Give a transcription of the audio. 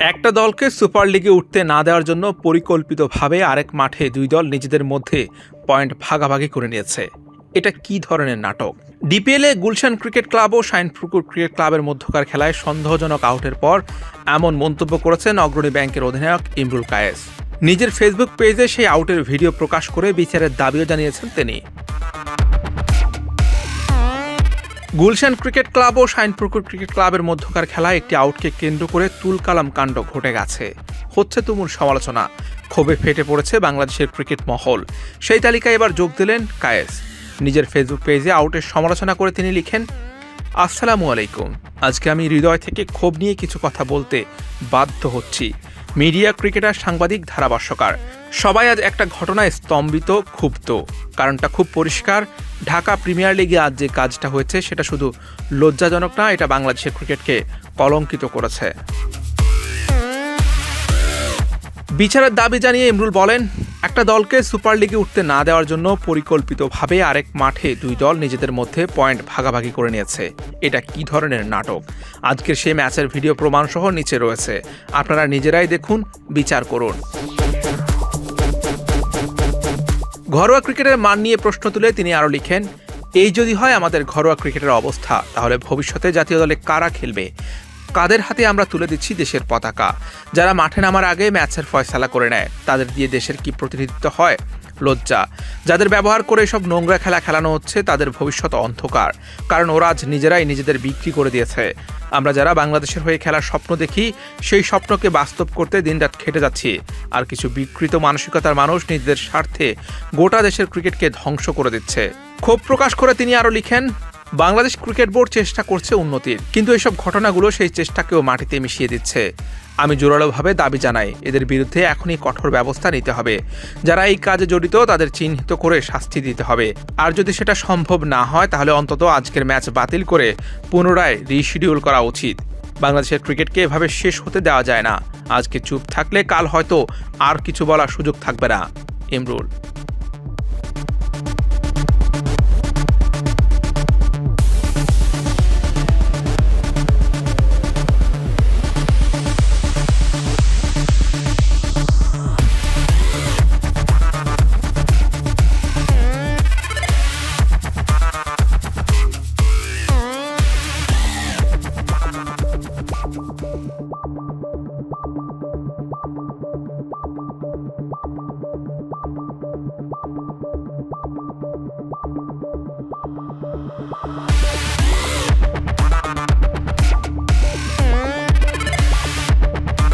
একটা দলকে সুপার লিগে উঠতে না দেওয়ার জন্য পরিকল্পিতভাবে আরেক মাঠে দুই দল নিজেদের মধ্যে পয়েন্ট ভাগাভাগি করে নিয়েছে। এটা কি ধরনের নাটক? ডিপিএলে গুলশান ক্রিকেট ক্লাব ও শাইনপুকুর ক্রিকেট ক্লাবের মধ্যকার খেলায় সন্দেহজনক আউটের পর এমন মন্তব্য করেছেন অগ্রণী ব্যাংকের অধিনায়ক ইমরুল কায়েস। নিজের ফেসবুক পেজে সেই আউটের ভিডিও প্রকাশ করে বিচারের দাবিও জানিয়েছেন তিনি। গুলশান ক্রিকেট ক্লাব ও শাইনপুকুর ক্রিকেট ক্লাবের মধ্যকার খেলায় একটি আউটকে কেন্দ্র করে তুলকালাম কাণ্ড ঘটে গেছে। হচ্ছে তুমুল সমালোচনা। ক্ষোভে ফেটে পড়েছে বাংলাদেশের ক্রিকেট মহল। সেই তালিকায় এবার যোগ দিলেন কায়েস। নিজের ফেসবুক পেজে আউটের সমালোচনা করে তিনি লিখেন, আসসালামু আলাইকুম। আজকে আমি হৃদয় থেকে ক্ষোভ নিয়ে কিছু কথা বলতে বাধ্য হচ্ছি। মিডিয়া, ক্রিকেটার, সাংবাদিক, ধারাভাষ্যকার। সবাই আজ একটা ঘটনায় স্তম্ভিত, ক্ষুব্ধ। কারণটা খুব পরিষ্কার ঢাকা প্রিমিয়ার লিগে আজ যে কাজটা হয়েছে, সেটা শুধু লজ্জাজনক না, এটা বাংলাদেশের ক্রিকেটকে কলঙ্কিত করেছে। বিচারের দাবি জানিয়ে ইমরুল বলেন, একটা দলকে সুপার লিগে উঠতে না দেওয়ার জন্য পরিকল্পিতভাবে আরেক মাঠে দুই দল নিজেদের মধ্যে পয়েন্ট ভাগাভাগি করে নিয়েছে। এটা কি ধরনের নাটক? আজকের সেই ম্যাচের ভিডিও প্রমাণ সহ নিচে রয়েছে। আপনারা নিজেরাই দেখুন, বিচার করুন। ঘরোয়া ক্রিকেটের মান নিয়ে প্রশ্ন তুলে তিনি আরও লিখেন, এই যদি হয় আমাদের ঘরোয়া ক্রিকেটের অবস্থা, তাহলে ভবিষ্যতে জাতীয় দলে কারা খেলবে? কাদের হাতে আমরা তুলে দিচ্ছি দেশের পতাকা? যারা মাঠে নামার আগে ম্যাচের ফয়সালা করে নেয়, তাদের দিয়ে দেশের কি প্রতিনিধিত্ব হয়? লজ্জা। যাদের ব্যবহার করে সব নোংরা খেলা খেলানো হচ্ছে, তাদের ভবিষ্যৎ অন্ধকার। কারণ ওরা আজ নিজেরাই নিজেদের বিক্রি করে দিয়েছে। আমরা যারা বাংলাদেশের হয়ে খেলার স্বপ্ন দেখি, সেই স্বপ্নকে বাস্তব করতে দিনরাত খেটে যাচ্ছি। আর কিছু বিকৃত মানসিকতার মানুষ নিজেদের স্বার্থে গোটা দেশের ক্রিকেটকে ধ্বংস করে দিচ্ছে। ক্ষোভ প্রকাশ করে তিনি আরও লিখেন বাংলাদেশ ক্রিকেট বোর্ড চেষ্টা করছে উন্নতির, কিন্তু এসব ঘটনাগুলো সেই চেষ্টাকেও মাটিতে মিশিয়ে দিচ্ছে। আমি জোরালোভাবে দাবি জানাই, এদের বিরুদ্ধে এখনই কঠোর ব্যবস্থা নিতে হবে। যারা এই কাজে জড়িত, তাদের চিহ্নিত করে শাস্তি দিতে হবে। আর যদি সেটা সম্ভব না হয়, তাহলে অন্তত আজকের ম্যাচ বাতিল করে পুনরায় রিশিডিউল করা উচিত। বাংলাদেশের ক্রিকেটকে এভাবে শেষ হতে দেওয়া যায় না। আজকে চুপ থাকলে কাল হয়তো আর কিছু বলার সুযোগ থাকবে না। ইমরুল